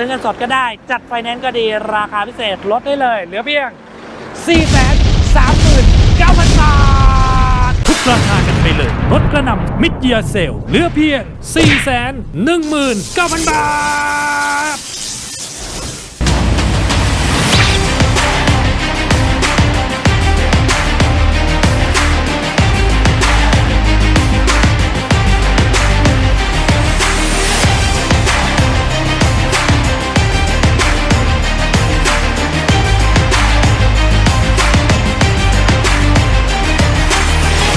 ซื้อเงินสดก็ได้ จัดไฟแนนซ์ก็ดีราคาพิเศษลดได้เลย เหลือเพียง 4 3 9 0 0 0 บาท ทุกราคากันไปเลยลดกระหน่ำมิดเยียเซลเหลือเพียง 4 1 1 9 0 0 0 บาท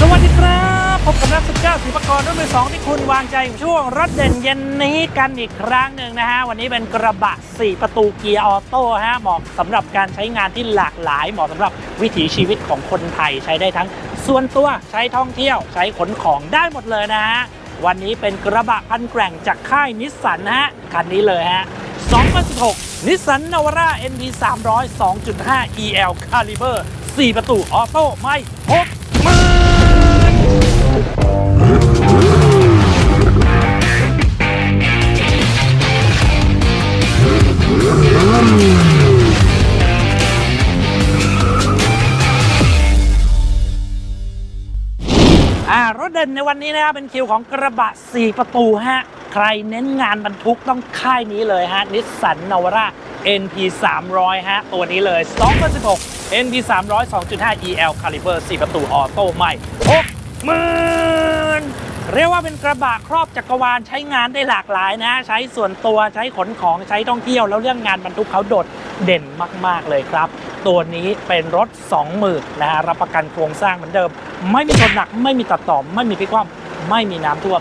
สวัสดีครับพบกับนักสุดเจ้าศิลปกรรุ่นมือสองที่คุณวางใจอยู่ช่วงรถเด่นเย็นนี้กันอีกครั้งหนึ่งนะฮะ วันนี้เป็นกระบะ 4 ประตูเกียร์ออโต้ฮะเหมาะสำหรับการใช้งานที่หลากหลาย เหมาะสำหรับวิถีชีวิตของคนไทยใช้ได้ทั้งส่วนตัวใช้ท่องเที่ยวใช้ขนของได้หมดเลยนะฮะ วันนี้เป็นกระบะพันแกร่งจากค่ายนิสสันนะฮะคันนี้เลยฮะ2016นิสสันนาวาร่า NP 300 2.5 EL Caliber 4 ประตูออโต้ไม่พก รถเด่นในวันนี้นะครับเป็นคิวของกระบะ 4 ประตูฮะ ใครเน้นงานบรรทุกต้องค่ายนี้เลยฮะนิสสันนาวาร่า NP 300ฮะ ตัวนี้เลย 2016 NP 300 2.5 EL Caliber 4 ประตูออโต้ใหม่6หมื่น เรียกว่าเป็นกระบะครอบจักรวาลใช้งานได้หลากหลายนะ ใช้ส่วนตัวใช้ขนของใช้ท่องเที่ยวแล้วเรื่องงานบรรทุกเขาโดดเด่นมาก ๆ เลยครับ ตัวนี้เป็นรถ 20,000นะฮะรับประกันโครงสร้างเหมือนเดิม ไม่มีชนหนักไม่มีตัดต่อไม่มีพิกว่ำไม่มีน้ำท่วม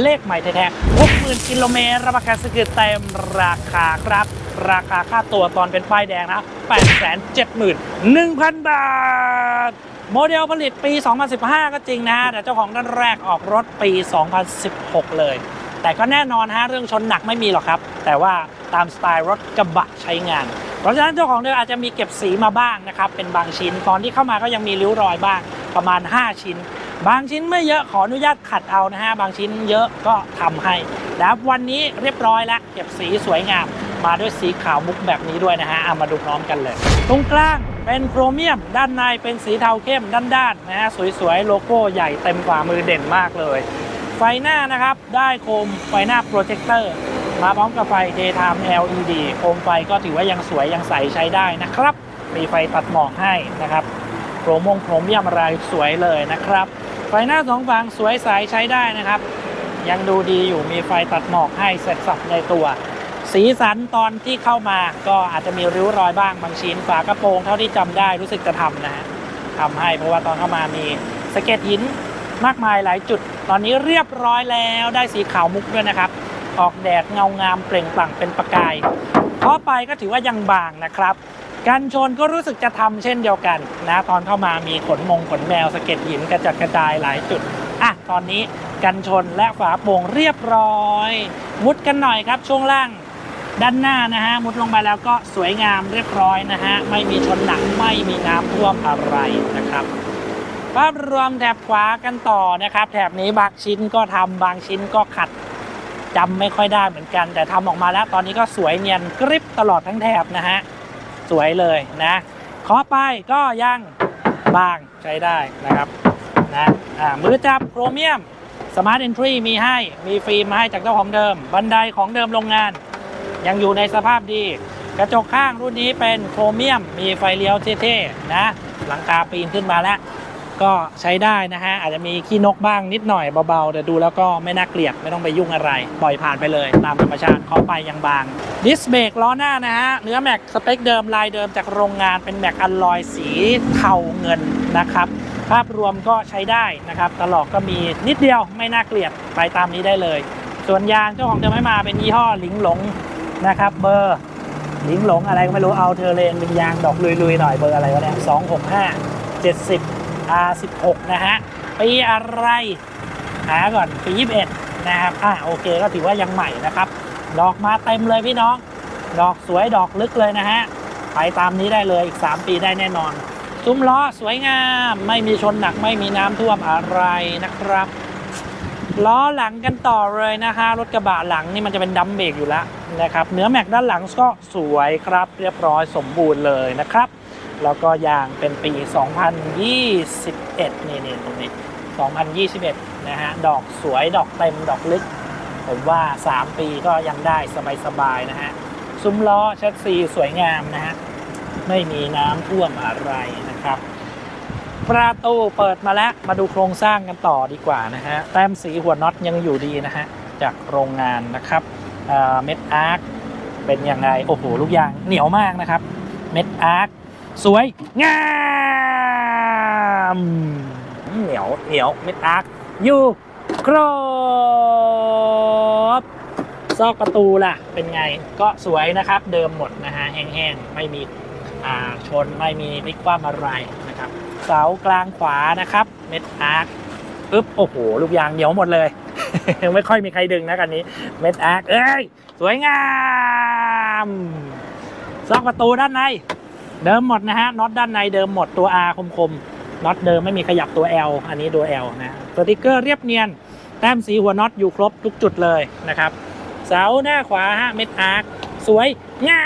เลขใหม่แท้ๆ60,000กิโลเมตรรับประกันสกิลเต็มราคาครับ ราคาค่าตัวตอนเป็นป้ายแดงนะ 871,000 บาท โมเดลผลิตปี 2015 ก็จริงนะแต่เจ้าของด้านแรกออกรถปี 2016 เลย แต่ก็แน่นอนฮะเรื่องชนหนักไม่มีหรอกครับ แต่ว่าตามสไตล์รถกระบะใช้งาน เพราะฉะนั้นเจ้าของเดิมอาจจะมีเก็บสีมาบ้างนะครับ เป็นบางชิ้นตอนที่เข้ามาก็ยังมีริ้วรอยบ้างประมาณ 5 ชิ้น บางชิ้นไม่เยอะขออนุญาตขัดเอานะฮะบางชิ้นเยอะก็ทำให้แล้ววันนี้เรียบร้อยแล้วเก็บสีสวยงาม มาด้วยสีขาวมุกแบบนี้ด้วยนะฮะเอามาดูพร้อมกันเลย ตรงกลาง เป็นโครเมียม ด้านในเป็นสีเทาเข้มด้านๆนะฮะสวยๆ โลโก้ใหญ่เต็มฝ่ามือเด่นมากเลย ไฟหน้านะครับ ได้โคมไฟหน้าโปรเจคเตอร์มาพร้อมกับไฟ daytime LED โคมไฟก็ถือว่ายังสวยยังใสใช้ได้นะครับ มีไฟตัดหมอกให้นะครับโครมงโครเมียมอะไรสวยเลยนะครับ ไฟหน้าสองฝั่งสวยใสใช้ได้นะครับ ยังดูดีอยู่มีไฟตัดหมอกให้เสร็จสับในตัว สีสันตอนที่เข้ามาก็อาจจะมีริ้วรอยบ้างบางชิ้นฝากระโปรงเท่าที่จำได้รู้สึกจะทำนะฮะทำให้เพราะว่าตอนเข้ามามีสเก็ดหินมากมายหลายจุด ตอนนี้เรียบร้อยแล้วได้สีขาวมุกด้วยนะครับ ออกแดดเงางามเปล่งปลั่งเป็นประกายเพราะไปก็ถือว่ายังบางนะครับกันชนก็รู้สึกจะทำเช่นเดียวกันนะตอนเข้ามามีขนมงขนแมวสเก็ดหินกระจัดกระจายหลายจุดอะตอนนี้กันชนและฝาโปร่งเรียบร้อยมุดกันหน่อยครับช่วงล่าง ด้านหน้านะฮะมุดลงไปแล้วก็สวยงามเรียบร้อยนะฮะไม่มีชนหนักไม่มีน้ำท่วมอะไรนะครับภาพรวมแถบขวากันต่อนะครับ แถบนี้บางชิ้นก็ทำบางชิ้นก็ขัดจำไม่ค่อยได้เหมือนกัน แต่ทำออกมาแล้วตอนนี้ก็สวยเนียนกริบตลอดทั้งแถบนะฮะสวยเลยนะขอไปก็ยังบางใช้ได้นะครับนะมือจับโครเมียมสมาร์ทเอนทรีมีให้มีฟิล์มมาให้จากเจ้าของเดิม บันไดของเดิมโรงงาน ยังอยู่ในสภาพดี กระจกข้างรุ่นนี้เป็นโครเมียม มีไฟเลี้ยวเท่ๆนะ หลังคาปีนขึ้นมาแล้ว ก็ใช้ได้นะฮะ อาจจะมีขี้นกบ้างนิดหน่อยเบาๆ แต่ดูแล้วก็ไม่น่าเกลียด ไม่ต้องไปยุ่งอะไร ปล่อยผ่านไปเลย ตามธรรมชาติเขาไปยังบาง ดิสเบรกล้อหน้านะฮะ เนื้อแม็กสเปคเดิมลายเดิมจากโรงงานเป็นแม็กอลลอยสีเทาเงินนะครับภาพรวมก็ใช้ได้นะครับ ตลอกก็มีนิดเดียวไม่น่าเกลียดไปตามนี้ได้เลย ส่วนยางเจ้าของเดิมให้มาเป็นยี่ห้อหลิงหลง นะครับ เบอร์หลิงหลงอะไรก็ไม่รู้เอาเทอเลนเป็นยางดอกลุยๆหน่อยเบอร์อะไรวะเนี่ยสองหกห้าเจ็ดสิบ R16 นะฮะปีอะไร หาก่อนปี21นะครับอะโอเคก็ถือว่ายังใหม่นะครับ ดอกมาเต็มเลยพี่น้อง ดอกสวยดอกลึกเลยนะฮะไปตามนี้ได้เลยอีก 3 ปีได้แน่นอน ซุ้มล้อสวยงาม ไม่มีชนหนักไม่มีน้ำท่วมอะไรนะครับ ล้อหลังกันต่อเลยนะฮะรถกระบะหลังนี่มันจะเป็นดัมเบรกอยู่แล้ว นะครับเนื้อแม็กด้านหลังก็สวยครับเรียบร้อยสมบูรณ์เลยนะครับ แล้วก็ยางเป็นปี 2021 นี่นี่ตรงนี้ 2021 นะฮะ ดอกสวยดอกเต็มดอกลึก ผมว่า 3 ปีก็ยังได้สบายๆนะฮะ ซุ้มล้อแชสซีสวยงามนะฮะ ไม่มีน้ำท่วมอะไรนะครับประตูเปิดมาแล้วมาดูโครงสร้างกันต่อดีกว่านะฮะแต้มสีหัวน็อตยังอยู่ดีนะฮะจากโรงงานนะครับ เม็ดอาร์คเป็นยังไงโอ้โหลูกยางเหนียวมากนะครับ เม็ดอาร์คสวยงามเหนียวเหนียวเม็ดอาร์คอยู่ครบซอกประตูล่ะเป็นไงก็สวยนะครับ เดิมหมดนะฮะแห้งๆไม่มีชนไม่มีพลิกคว่ำอะไรนะครับ เสากลางขวานะครับ เม็ดอาร์คปึ๊บโอ้โหลูกยางเหนียวหมดเลย ไม่ค่อยมีใครดึงนะกันนี้ เม็ดอาร์คเอ้ย สวยงามซอกประตูด้านใน เดิมหมดนะฮะน็อตด้านในเดิมหมดตัว R คมๆน็อตเดิมไม่มีขยับตัว L อันนี้ตัว L นะสติกเกอร์เรียบเนียน แต้มสีหัวน็อตอยู่ครบทุกจุดเลยนะครับ เสาหน้าขวาฮะเม็ดอาร์คสวยงา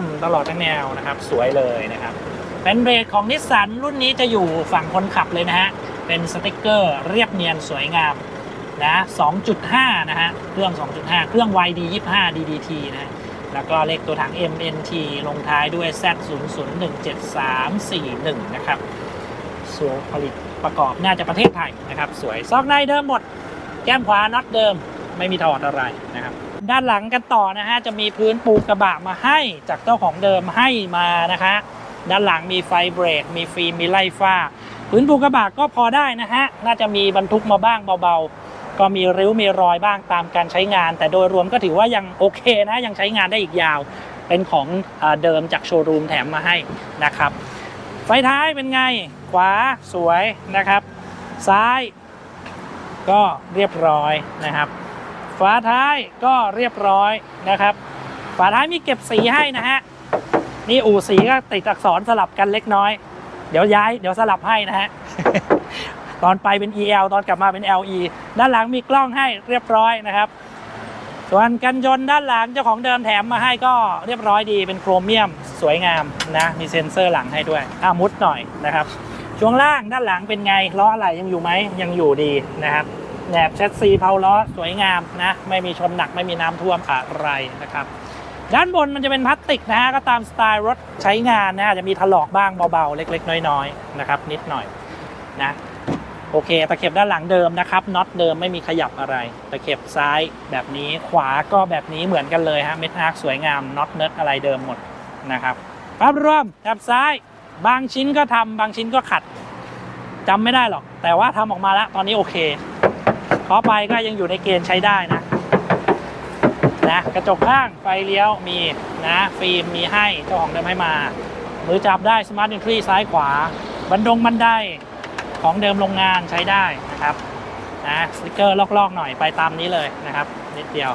มตลอดทั้งแนวนะครับ สวยเลยนะครับเป็นเบรกของนิสสันรุ่นนี้จะอยู่ฝั่งคนขับเลยนะฮะ เป็นสติกเกอร์เรียบเนียนสวยงามนะ 2.5 นะฮะ เครื่อง 2.5 เครื่อง YD 25 DDT นะฮะแล้วก็เลขตัวถัง MNT ลงท้ายด้วย Z 0 0 1 7 3 4 1นะครับส่วผลิตประกอบน่าจะประเทศไทยนะครับ สวยซอกในเดิมหมด แก้มขวาน็อตเดิม ไม่มีถอดอะไรนะครับ ด้านหลังกันต่อนะฮะ จะมีพื้นปูกระบะมาให้จากเจ้าของเดิมให้มานะคะ ด้านหลังมีไฟเบรก มีฟิล์ม มีไล่ฟ้า พื้นปูกระบะก็พอได้นะฮะ น่าจะมีบรรทุกมาบ้างเบาๆ ก็มีริ้วมีรอยบ้างตามการใช้งาน แต่โดยรวมก็ถือว่ายังโอเคนะ ยังใช้งานได้อีกยาว เป็นของอเดิมจากโชว์รูมแถมมาให้นะครับ ไฟท้ายเป็นไง ขวาสวยนะครับ ซ้ายก็เรียบร้อยนะครับ ฝาท้ายก็เรียบร้อยนะครับ ฝาท้ายมีเก็บสีให้นะฮะ นี่อู่สีก็ติดอักษรสลับกันเล็กน้อย เดี๋ยวย้ายเดี๋ยวสลับให้นะฮะ ตอนไปเป็น EL ตอนกลับมาเป็น LE ด้านหลังมีกล้องให้เรียบร้อยนะครับ ส่วนกันยนต์ด้านหลังเจ้าของเดิมแถมมาให้ก็เรียบร้อยดีเป็นโครเมียมสวยงามนะ มีเซ็นเซอร์หลังให้ด้วยอ่ามุดหน่อยนะครับ ช่วงล่างด้านหลังเป็นไงล้ออะไรยังอยู่ไหมยังอยู่ดีนะครับแหนบแชสซีเพาล้อสวยงามนะไม่มีชนหนักไม่มีน้ำท่วมอะไรนะครับ ด้านบนมันจะเป็นพลาสติกนะฮะก็ตามสไตล์รถใช้งานนะอาจจะมีถลอกบ้างเบาๆ เล็กๆ น้อยๆนะครับนิดหน่อยนะโอเคตะเข็บด้านหลังเดิมนะครับน็อตเดิมไม่มีขยับอะไร ตะเข็บซ้ายแบบนี้ขวาก็แบบนี้เหมือนกันเลยฮะเม็ดอาร์คสวยงามน็อตเนิร์ดอะไรเดิมหมดนะครับภาพรวมแถบซ้าย บางชิ้นก็ทำบางชิ้นก็ขัดจำไม่ได้หรอก แต่ว่าทำออกมาแล้วตอนนี้โอเคขอไปก็ยังอยู่ในเกณฑ์ใช้ได้นะ นะกระจกข้างไฟเลี้ยวมีนะฟิล์มมีให้เจ้าของเดิมให้มา มือจับได้สมาร์ท e นทรีซ้ายขวา บันดงบันไดของเดิมโรงงานใช้ได้นะครับนะสติกเกอร์ลอกๆหน่อยไปตามนี้เลยนะครับนิดเดียว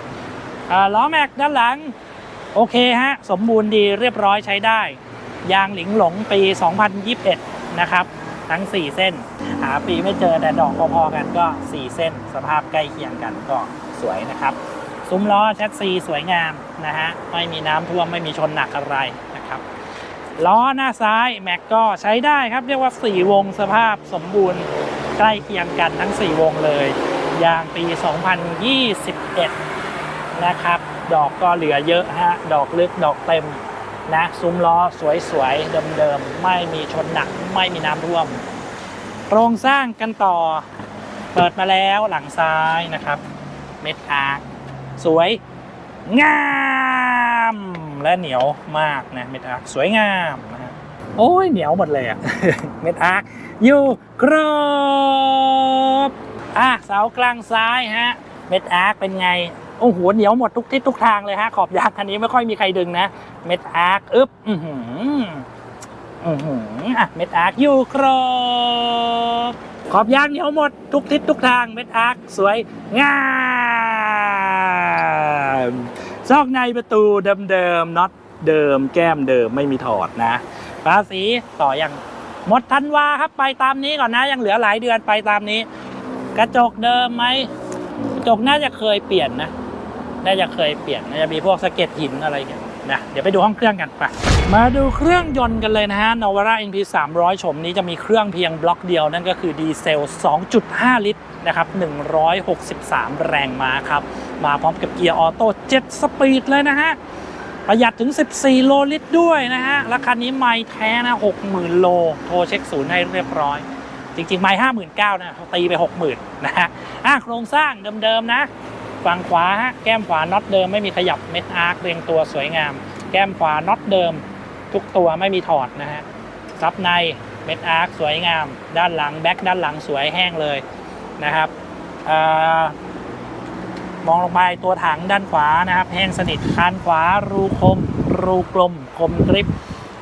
ล้อแม็กด้านหลังโอเคฮะ สมบูรณ์ดีเรียบร้อยใช้ได้ ยางหลิงหลงปี 2021 นะครับ ทั้ง 4 เส้น หาปีไม่เจอแต่ดอกพอๆกันก็ 4 เส้น สภาพใกล้เคียงกันก็สวยนะครับ ซุ้มล้อแชสซีสวยงามนะฮะไม่มีน้ำท่วมไม่มีชนหนักอะไรนะครับล้อหน้าซ้ายแม็กก็ใช้ได้ครับเรียกว่า 4 วงสภาพสมบูรณ์ใกล้เคียงกันทั้ง 4 วงเลยยางปี 2021 นะครับ ดอกก็เหลือเยอะฮะดอกลึกดอกเต็มนะซุ้มล้อสวยๆ เดิมๆ ไม่มีชนหนักไม่มีน้ำท่วม โครงสร้างกันต่อ เปิดมาแล้วหลังซ้ายนะครับ เม็ดอาร์ สวยงามและเหนียวมากนะเม็ดอาร์คสวยงามนะโอ้ยเหนียวหมดเลยอะเม็ดอาร์คอยู่ครบอะเสากลางซ้ายฮะเม็ดอาร์คเป็นไงโอ้โหเหนียวหมดทุกทิศทุกทางเลยฮะขอบยางคันนี้ไม่ค่อยมีใครดึงนะเม็ดอาร์คอึ๊บอือหืออือหืออะเม็ดอาร์คอยู่ครบขอบยางเหนียวหมดทุกทิศทุกทางเม็ดอาร์คสวยงาม ซอกในประตูเดิมๆน็อตเดิมแก้มเดิมไม่มีถอดนะภาษีต่อยังหมดทันวาครับไปตามนี้ก่อนนะ ยังเหลือหลายเดือนไปตามนี้ กระจกเดิมไหมกระจกน่าจะเคยเปลี่ยนนะ น่าจะเคยเปลี่ยนน่าจะมีพวกสะเก็ดหินอะไรเงี้ย นะเดี๋ยวไปดูห้องเครื่องกันไปมาดูเครื่องยนต์กันเลยนะฮะ Navara NP 300ชมนี้จะมีเครื่องเพียงบล็อกเดียวนั่นก็คือดีเซล 2.5 ลิตรนะครับ 163 แรงม้าครับ มาพร้อมกับเกียร์ออโต้7สปีดเลยนะฮะ ประหยัดถึง 14 โลลิตรด้วยนะฮะ ราคานี้ไม่แท้นะ 60,000 โล โทรเช็คศูนย์ให้เรียบร้อย จริงๆ ไม่ 59,000นะเขาตีไป 60,000 นะฮะอะโครงสร้างเดิมๆนะ ฝั่งขวาฮะแก้มขวาน็อตเดิมไม่มีขยับเม็ดอาร์คเรียงตัวสวยงาม แก้มขวาน็อตเดิม ทุกตัวไม่มีถอดนะฮะซับในเม็ดอาร์คสวยงาม ด้านหลังแบ็คด้านหลังสวยแห้งเลยนะครับอ่ามองลงไปตัวถังด้านขวานะครับ แห้งสนิทคานขวารูคม รูกลม คมกริบ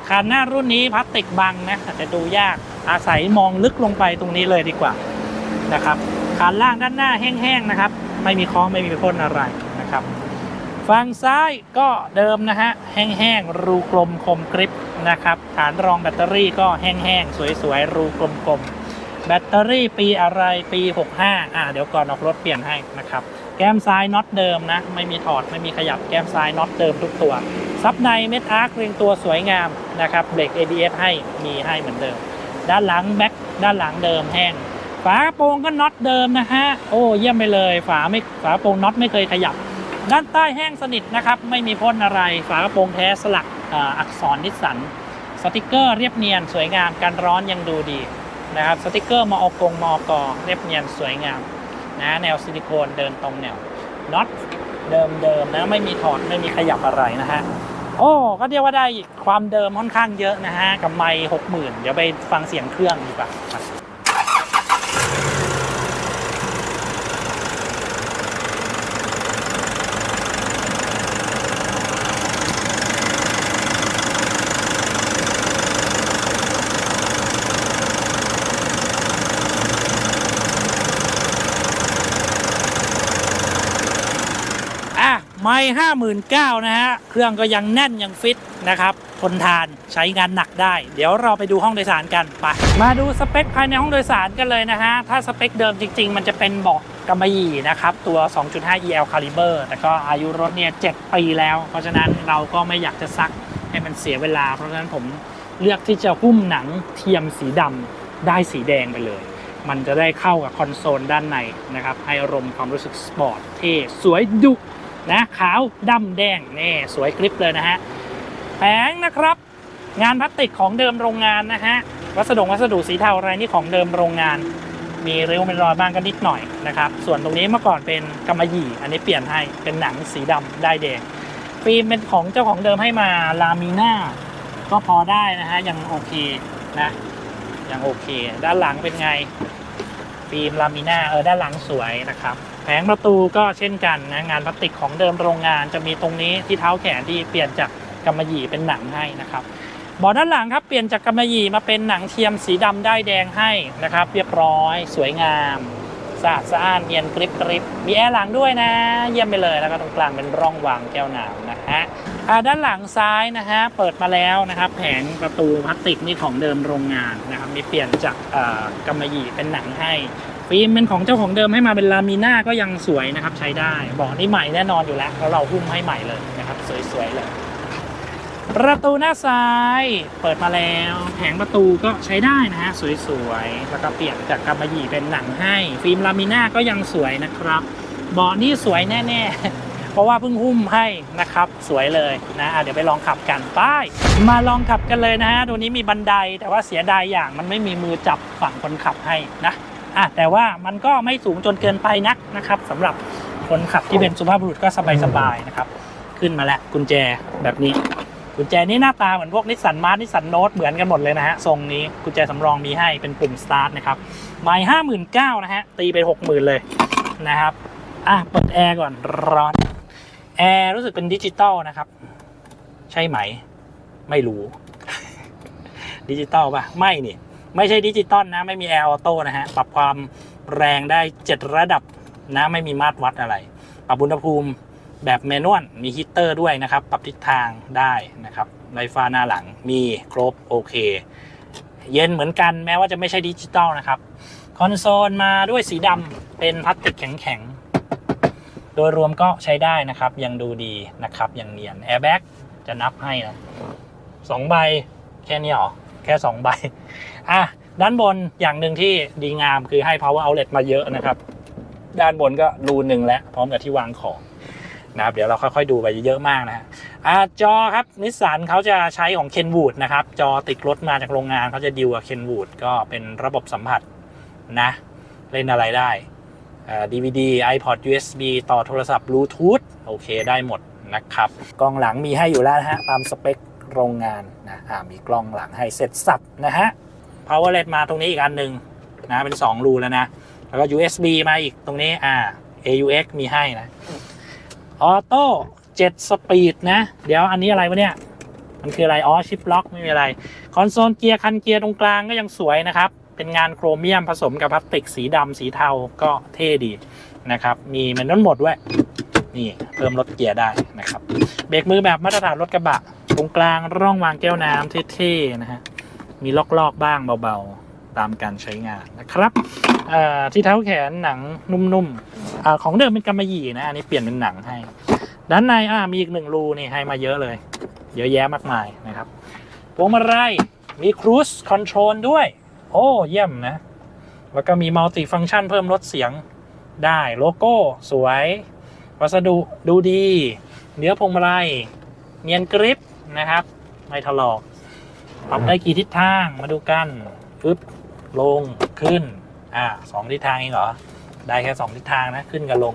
คานหน้ารุ่นนี้พลาสติกบังนะอาจจะดูยากอาศัยมองลึกลงไปตรงนี้เลยดีกว่านะครับคานล่างด้านหน้าแห้งๆนะครับ ไม่มีค้องไม่มีพ่นอะไรนะครับฝั่งซ้ายก็เดิมนะฮะแห้งๆรูกลมคมกริบนะครับฐานรองแบตเตอรี่ก็แห้งๆสวยๆรูกลมๆแบตเตอรี่ปีอะไรปี 65 อ่าเดี๋ยวก่อนออกรถเปลี่ยนให้นะครับแก้มซ้ายน็อตเดิมนะไม่มีถอดไม่มีขยับแก้มซ้ายน็อตเดิมทุกตัวซับในเม็ดอาร์คเรียงตัวสวยงามนะครับเบรก ABS ให้มีให้เหมือนเดิม ด้านหลังแบ็คด้านหลังเดิมแห้ง ฝากระโปรงก็น็อตเดิมนะฮะ โอ้เยี่ยมไปเลย ฝาไม่ฝากระโปรงน็อตไม่เคยขยับ ด้านใต้แห้งสนิทนะครับ ไม่มีพ่นอะไร ฝากระโปรงแท้สลักอ,อักษรนิสสัน สติกเกอร์เรียบเนียนสวยงามการร้อนยังดูดีนะครับ สติกเกอร์มอกงมอกเรียบเนียนสวยงามนะ แนวซิลิโคนเดินตรงแนว น็อตเดิมๆนะ ไม่มีถอด ไม่มีขยับอะไรนะฮะ โอ้ ก็เรียกว่าได้ความเดิมค่อนข้างเยอะนะฮะ กับไมค์หกหมื่นเดี๋ยวไปฟังเสียงเครื่องดีกว่า ไม่ห้าหมื่นเก้านะฮะ เครื่องก็ยังแน่นยังฟิตนะครับทนทานใช้งานหนักได้ เดี๋ยวเราไปดูห้องโดยสารกันไปมาดูสเปคภายในห้องโดยสารกันเลยนะฮะ ถ้าสเปคเดิมจริง ๆ มันจะเป็นเบาะกำมะหยี่นะครับตัว 2.5 EL Caliber แต่ก็อายุรถเนี่ย7ปีแล้ว เพราะฉะนั้นเราก็ไม่อยากจะซักให้มันเสียเวลา เพราะฉะนั้นผมเลือกที่จะหุ้มหนังเทียมสีดำได้สีแดงไปเลย มันจะได้เข้ากับคอนโซลด้านในนะครับให้อารมณ์ความรู้สึกสปอร์ตเท่สวยดุ นะขาวดำแดงนี่สวยกริปเลยนะฮะแผงนะครับ งานพลาสติกของเดิมโรงงานนะฮะวัสดุวัสดุสีเทาอะไรนี่ของเดิมโรงงาน มีริ้วเป็นรอยบ้างกันนิดหน่อยนะครับส่วนตรงนี้เมื่อก่อนเป็นกำมะหยี่ อันนี้เปลี่ยนให้เป็นหนังสีดำได้แดงฟิล์มเป็นของเจ้าของเดิมให้มาลามิน่าก็พอได้นะฮะยังโอเคนะยังโอเค ด้านหลังเป็นไงฟิล์มลามิน่าเออด้านหลังสวยนะครับ แผงประตูก็เช่นกันนะงานพลาสติกของเดิมโรงงานจะมีตรงนี้ที่เท้าแขนที่เปลี่ยนจากกำมะหยี่เป็นหนังให้นะครับเบาะด้านหลังครับเปลี่ยนจากกำมะหยี่มาเป็นหนังเทียมสีดำได้แดงให้นะครับ เรียบร้อย สวยงามสะอาดสะอ้านเนียนกริบกริบมีแอร์หลังด้วยนะ เยี่ยมไปเลยแล้วก็ตรงกลางเป็นร่องวางแก้วน้ำนะฮะด้านหลังซ้ายนะฮะเปิดมาแล้วนะครับ แผงประตูพลาสติกนี่ของเดิมโรงงานนะครับมีเปลี่ยนจากกำมะหยี่เป็นหนังให้ ฟิล์มเป็นของเจ้าของเดิมให้มาเป็นลามิน่าก็ยังสวยนะครับใช้ได้เบอกนี่ใหม่แน่นอนอยู่แล้วแล้วเราหุ้มให้ใหม่เลยนะครับ สวยๆเลยประตูหน้าซ้ายเปิดมาแล้วแผงประตูก็ใช้ได้นะฮะสวยๆแล้วก็เปลี่ยนจากกำมะหยี่เป็นหนังให้ ฟิล์มลามิน่าก็ยังสวยนะครับเบาะนี่สวยแน่ๆ เพราะว่าเพิ่งหุ้มให้นะครับ สวยเลยนะะเดี๋ยวไปลองขับกันไป้ายมาลองขับกันเลยนะฮะตัวนี้มีบันไดแต่ว่าเสียดายอย่างมันไม่มีมือจับฝั่งคนขับให้นะ อะแต่ว่ามันก็ไม่สูงจนเกินไปนักนะครับสำหรับคนขับที่เป็นสุภาพบุรุษก็สบายๆนะครับ ขึ้นมาแล้วกุญแจแบบนี้ กุญแจนี่หน้าตาเหมือนพวกนิสสันมาร์นิสสันโนตเหมือนกันหมดเลยนะฮะทรงนี้กุญแจสำรองมีให้เป็นปุ่มสตาร์ทนะครับไม่ห้าหมื่นเก้านะฮะตีไปหกหมื่นเลยนะครับอะเปิดแอร์ก่อนร้อนแอร์รู้สึกเป็นดิจิตอลนะครับ ใช่ไหม ไม่รู้ ดิจิตอลป่ะ ไม่นี่ ไม่ใช่ดิจิตอลนะ ไม่มีแอร์ออโต้นะฮะ ปรับความแรงได้ 7 ระดับนะ ไม่มีมาตรวัดอะไร ปรับอุณหภูมิแบบแมนนวล มีฮีตเตอร์ด้วยนะครับ ปรับทิศทางได้นะครับไฟฟ้าหน้าหลังมีครบโอเค เย็นเหมือนกันแม้ว่าจะไม่ใช่ดิจิตอลนะครับ คอนโซลมาด้วยสีดำเป็นพลาสติกแข็งๆ โดยรวมก็ใช้ได้นะครับ ยังดูดีนะครับ ยังเนียน Airbag จะนับให้นะสองใบแค่นี้หรอ แค่สองใบอะด้านบนอย่างหนึ่งที่ดีงามคือให้ power outlet มาเยอะนะครับ ด้านบนก็รูหนึ่งแล้วพร้อมกับที่วางของนะครับเดี๋ยวเราค่อยๆดูไปเยอะมากนะฮะอะจอครับนิสสันเขาจะใช้ของ Kenwood นะครับ จอติดรถมาจากโรงงานเขาจะดีลกับ Kenwood ก็เป็นระบบสัมผัสนะ เล่นอะไรได้อ่า DVD iPod USB ต่อโทรศัพท์ Bluetooth โอเคได้หมดนะครับ กล้องหลังมีให้อยู่แล้วนะฮะตามสเปค โรงงานนะมีกล้องหลังให้เสร็จสับนะฮะ power LED มาตรงนี้อีกอันหนึ่งนะเป็น 2 รูแล้วนะ แล้วก็ USB มาอีกตรงนี้อ่า AUX มีให้นะออโต้7สปีดนะ เดี๋ยวอันนี้อะไรวะเนี่ย มันคืออะไรอ๋อชิปล็อกไม่มีอะไร คอนโซลเกียร์คันเกียร์ตรงกลางก็ยังสวยนะครับ เป็นงานโครเมียมผสมกับพลาสติกสีดำสีเทาก็เท่ดีนะครับ มีแมนนวลหมดด้วย นี่เพิ่มลดเกียร์ได้นะครับ เบรกมือแบบมาตรฐานรถกระบะ ตรงกลางร่องวางแก้วน้ำเท่ๆนะฮะมีลอกๆบ้างเบาๆตามการใช้งานนะครับที่เท้าแขนหนังนุ่มๆอของเดิมเป็นกำมะหยี่นะอันนี้เปลี่ยนเป็นหนังให้ ด้านในอ่ามีอีกหนึ่งรูนี่ให้มาเยอะเลย เยอะแยะมากมายนะครับพวงมาลัยมีครู i คอนโทรลด้วย โอ้เยี่ยมนะ แล้วก็มีมัลติฟัง c t ชันเพิ่มลดเสียงได้โลโก้ สวย วัสดุดูดี เนื้อพวงมาลัยเนียนกริป นะครับไม่ถลอก ปรับได้กี่ทิศทางมาดูกันฟึบลงขึ้น อ่าสองทิศทางเองเหรอ ได้แค่สองทิศทางนะขึ้นกับลง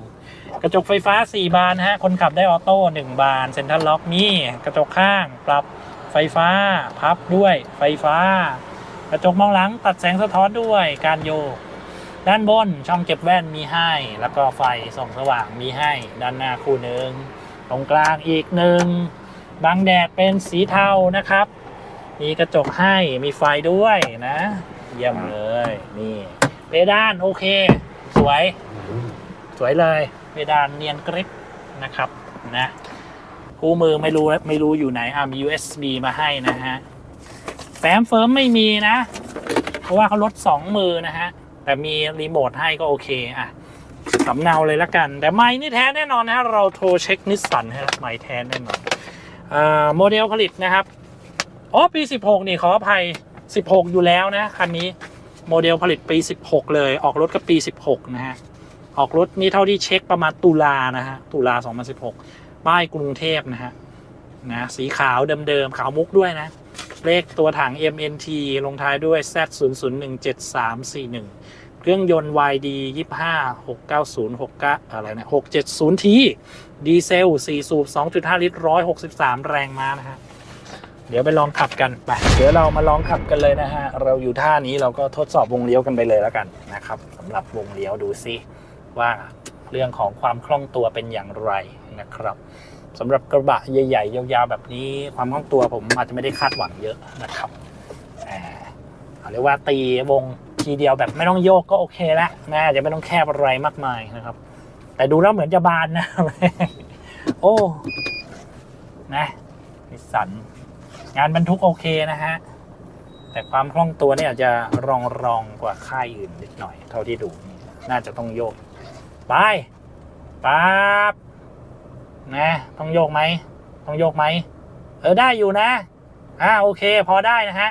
กระจกไฟฟ้า 4 บานฮะคนขับได้ออโต้1บานเซ็นทรัลล็อกมีกระจกข้างปรับไฟฟ้าพับด้วยไฟฟ้า กระจกมองหลังตัดแสงสะท้อนด้วยการโยกด้านบนช่องเก็บแว่นมีให้ แล้วก็ไฟส่องสว่างมีให้ ด้านหน้าคู่หนึ่งตรงกลางอีกหนึ่ง บังแดดเป็นสีเทานะครับ มีกระจกให้มีไฟด้วยนะ เยี่ยมเลยนี่เพดานโอเค สวย สวยเลยเพดานเนียนกริปนะครับนะคู่มือไม่รู้ไม่รู้อยู่ไหนอะมี USB มาให้นะฮะแฟ้มเฟิร์มไม่มีนะ เพราะว่าเขาลดสองมือนะฮะ แต่มีรีโมทให้ก็โอเคอะสำเนาเลยละกัน แต่ไม่นี่แท้แน่นอนนะฮะ เราโทรเช็คนิสสันฮะไม่แท้แน่นอน โมเดลผลิตนะครับอ๋อปี 16 นี่ขออภัย 16 อยู่แล้วนะคันนี้โมเดลผลิตปี 16 เลย ออกรถก็ปี 16 นะฮะ ออกรถนี่เท่าที่เช็คประมาณตุลานะฮะ ตุลา 2016 ป้ายกรุงเทพนะฮะ นะ สีขาวเดิมๆ ขาวมุกด้วยนะ เลขตัวถัง MNT ลงท้ายด้วย Z 0 0 1 7 3 4 1 เครื่องยนต์ YD 25 690 69อะไรนะ 670T ดีเซล 4 สูบ 2.5 ลิตร 163 แรงม้านะฮะ เดี๋ยวไปลองขับกันไป เดี๋ยวเรามาลองขับกันเลยนะฮะ เราอยู่ท่านี้เราก็ทดสอบวงเลี้ยวกันไปเลยแล้วกันนะครับสำหรับวงเลี้ยวดูซิว่าเรื่องของความคล่องตัวเป็นอย่างไรนะครับสำหรับกระบะใหญ่ ๆ ยาวๆ แบบนี้ความคล่องตัวผมอาจจะไม่ได้คาดหวังเยอะนะครับเอาเรียกว่าตีวง ทีเดียวแบบไม่ต้องโยกก็โอเคแล้วนะจจะไม่ต้องแคบอะไรมากมายนะครับ แต่ดูแล้วเหมือนจะบานนะ โอ้นะนิสสันงานบรรทุกโอเคนะฮะแต่ความคล่องตัวเนี่ยอาจจะรองรองกว่าค่ายอื่นนิดหน่อย เท่าที่ดูน่าจะต้องโยก ไปปั๊บนะต้องโยกไหมต้องโยกไหมเออได้อยู่นะอ่าโอเค พอได้นะฮะ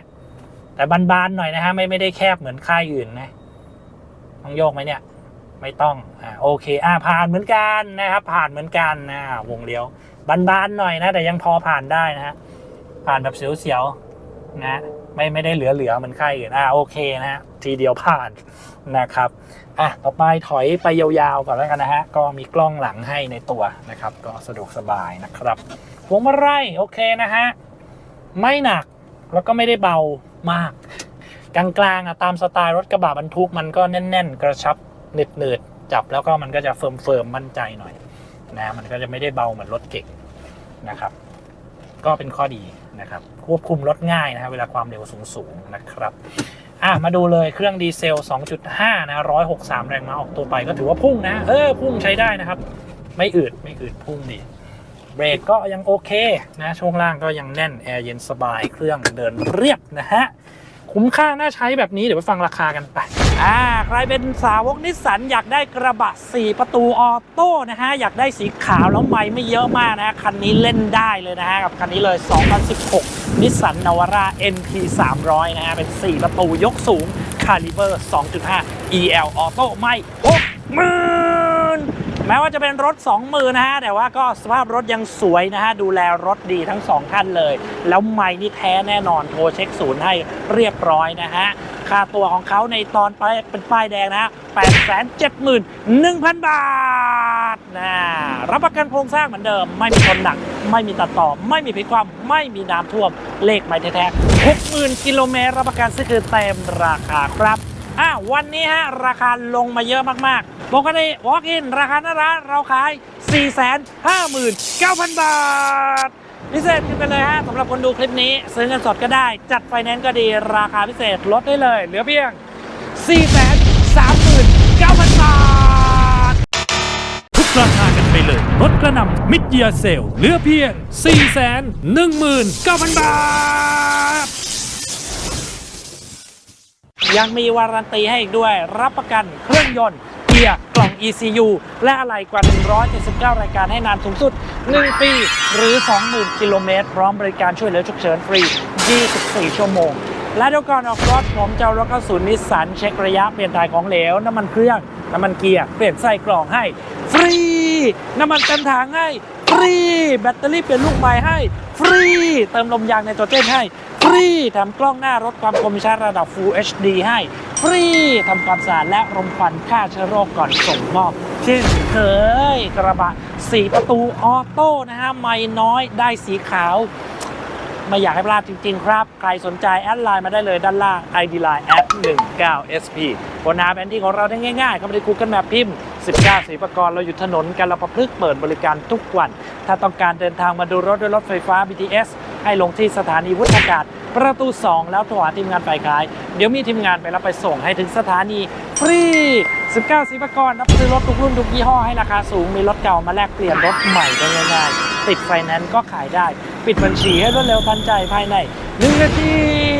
แต่บานๆหน่อยนะฮะไม่ไม่ได้แคบเหมือนค่ายอื่นนะต้องโยกไหมเนี่ย ไม่ต้องอ่าโอเคอ่าผ่านเหมือนกันนะครับ ผ่านเหมือนกันนะวงเลี้ยวบานๆหน่อยนะ แต่ยังพอผ่านได้นะฮะผ่านแบบเสียวๆนะไม่ไม่ได้เหลือๆเหมือนใครอื่นอ่าโอเคนะฮะทีเดียวผ่านนะครับอะต่อไปถอยไปยาวๆก่อนแล้วกันนะฮะก็มีกล้องหลังให้ในตัวนะครับ ก็สะดวกสบายนะครับพวงมาลัยโอเคนะฮะไม่หนัก แล้วก็ไม่ได้เบามาก กลางๆอะตามสไตล์รถกระบะบรรทุกมันก็แน่น ๆ กระชับหนืดๆจับแล้วก็มันก็จะเฟิร์มๆมั่นใจหน่อยนะมันก็จะไม่ได้เบาเหมือนรถเก่งนะครับ ก็เป็นข้อดีนะครับ ควบคุมรถง่ายนะครับเวลาความเร็วสูงๆนะครับอะมาดูเลยเครื่องดีเซล 2.5 นะ 163 แรงม้าออกตัวไปก็ถือว่าพุ่งนะ เออ พุ่งใช้ได้นะครับ ไม่อืด ไม่อืดพุ่งดี เบรกก็ยังโอเคนะช่วงล่างก็ยังแน่น แอร์เย็นสบายเครื่องเดินเรียบนะฮะ คุ้มค่าน่าใช้แบบนี้เดี๋ยวไปฟังราคากันไป อ่าใครเป็นสาวกนิสสันอยากได้กระบะ 4 ประตูออโต้นะฮะ อยากได้สีขาวแล้วไม่ไม่เยอะมากนะฮะคันนี้เล่นได้เลยนะฮะ กับคันนี้เลย 2016 นิสสันนาวาร่า NP 300 นะฮะ เป็น 4 ประตูยกสูงคาลิเบอร์ 2.5 EL ออโต้ไม่6มื่น แม้ว่าจะเป็นรถ20,000นะฮะ แต่ว่าก็สภาพรถยังสวยนะฮะ ดูแลรถดีทั้ง 2 ท่านเลย แล้วไม่นี่แท้แน่นอนโทรเช็คศูนย์ให้เรียบร้อยนะฮะ ค่าตัวของเขาในตอนไปเป็นป้ายแดงนะฮะ871,000 บาทนะรับประกันโครงสร้างเหมือนเดิม ไม่มีชนหนัก ไม่มีตัดต่อ ไม่มีพลิกความไม่มีน้ำท่วมเลขไม่แท้ๆ60,000กิโลเมตรรับประกันซื้อคือเต็มราคาครับ อะวันนี้ฮะราคาลงมาเยอะมากๆปกติ walk in ราคาหน้าร้านเราขาย 459,000 บาท พิเศษขึ้นไปเลยฮะสำหรับคนดูคลิปนี้ ซื้อเงินสดก็ได้ จัดไฟแนนซ์ก็ดีราคาพิเศษลดได้เลย เหลือเพียง 439,000 บาท ทุกราคากันไปเลยรถกระหน่ำมิดเยียเซลเหลือเพียง 419,000 บาท ยังมีวารันตีให้อีกด้วย รับประกันเครื่องยนต์เกียร์กล่อง ECU และอะไรกว่า 179 รายการให้นานสูงสุด 1 ปี หรือ 20,000 กิโลเมตร พร้อมบริการช่วยเหลือฉุกเฉินฟรี 24 ชั่วโมง และเดี๋ยวก่อนออกรถผมจะรถเข้าศูนย์นิสสันเช็คระยะเปลี่ยนถ่ายของเหลว น้ำมันเครื่อง น้ำมันเกียร์ เปลี่ยนไส้กรองให้ ฟรี น้ำมันเต็มถังให้ รีแบตเตอรี่เปลี่ยนลูกใหม่ให้ ฟรี เติมลมยางในตัวเจนให้ ฟรีทำกล้องหน้ารถความคมชัดระดับ Full HD ให้ ฟรีทำความสะอาดและรมควันฆ่าเชื้อโรคก่อนส่งมอบเช่นเคยกระบะสีประตูออโต้นะฮะไม่น้อยได้สีขาวไม่อยากให้พลาดจริง ๆ ครับ ใครสนใจแอดไลน์มาได้เลยด้านล่าง ID Line แอด19 SP บนหาแผนที่ของเราได้ง่ายๆ เข้าไปใน Google Map พิมพ์ 19สีประกรเราอยู่ถนนกันเราประพฤกเปิดบริการทุกวัน ถ้าต้องการเดินทางมาดูรถด้วยรถไฟฟ้า BTS ให้ลงที่สถานีวุฒากาศ ประตู 2 แล้วโทรหาทีมงานฝ่ายขาย เดี๋ยวมีทีมงานไปรับไปส่งให้ถึงสถานีฟรี 19สีประกรรับซื้อรถทุกรุ่นทุกยี่ห้อให้ราคาสูงมีรถเก่ามาแลกเปลี่ยนรถใหม่ได้ง่ายๆติดไฟแนนซ์ก็ขายได้ ปิดบัญชีให้รวดเร็วทันใจภายใน1นาที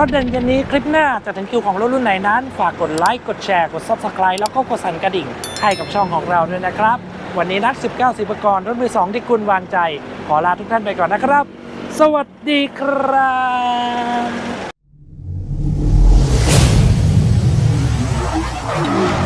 รถเด่นกันนี้คลิปหน้าจะถึงคิวของรถรุ่นไหนนั้น ฝากกดไลค์กดแชร์กด Subscribe แล้วก็กดสั่นกระดิ่ง ให้กับช่องของเราด้วยนะครับ วันนี้นัด 19 สิบกรรถมือสองที่คุณวางใจ ขอลาทุกท่านไปก่อนนะครับ สวัสดีครับ